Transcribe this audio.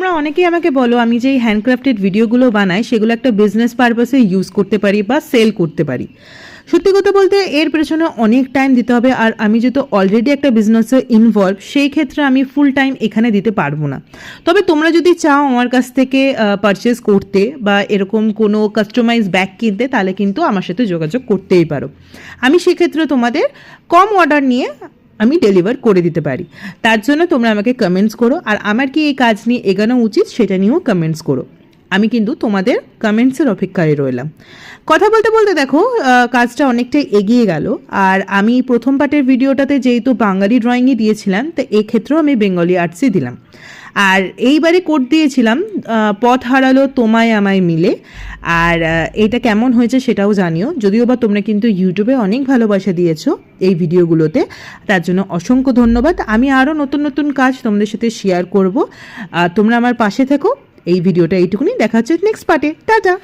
তোমরা অনেকেই আমাকে বলো, আমি যে হ্যান্ডক্রাফটেড ভিডিওগুলো বানাই, সেগুলো একটা বিজনেস পারপাসে ইউজ করতে পারি বা সেল করতে পারি। সত্যি কথা বলতে এর পেছনে অনেক টাইম দিতে হবে, আর আমি যেহেতু অলরেডি একটা বিজনেসে ইনভলভ সেই ক্ষেত্রে আমি ফুল টাইম এখানে দিতে পারব না। তবে তোমরা যদি চাও আমার কাছ থেকে পারচেস করতে বা এরকম কোনো কাস্টমাইজ ব্যাগ কিনতে, তাহলে কিন্তু আমার সাথে যোগাযোগ করতেই পারো। আমি সেক্ষেত্রে তোমাদের কম অর্ডার নিয়ে আমি ডেলিভার করে দিতে পারি। তার জন্য তোমরা আমাকে কমেন্টস করো, আর আমার কি এই কাজ নিয়ে এগানো উচিত সেটা নিয়েও কমেন্টস করো। আমি কিন্তু তোমাদের কমেন্টসের অপেক্ষায় রইলাম। কথা বলতে বলতে দেখো কাজটা অনেকটাই এগিয়ে গেল, আর আমি প্রথম পার্টের ভিডিওটাতে যেহেতু বাঙালি ড্রয়িংই দিয়েছিলাম, তো এক্ষেত্রেও আমি বেঙ্গলি আর্টসই দিলাম। আর এইবারে কোড দিয়েছিলাম পথ হারালো তোমায় আমায় মিলে। আর এটা কেমন হয়েছে সেটাও জানিও। যদিও বা তোমরা কিন্তু ইউটিউবে অনেক ভালোবাসা দিয়েছ এই ভিডিওগুলোতে, তার জন্য অসংখ্য ধন্যবাদ। আমি আরও নতুন নতুন কাজ তোমাদের সাথে শেয়ার করব। তোমরা আমার পাশে থেকো। এই ভিডিওটা এইটুকুনি। দেখা হচ্ছে নেক্সট পার্টে টাটা!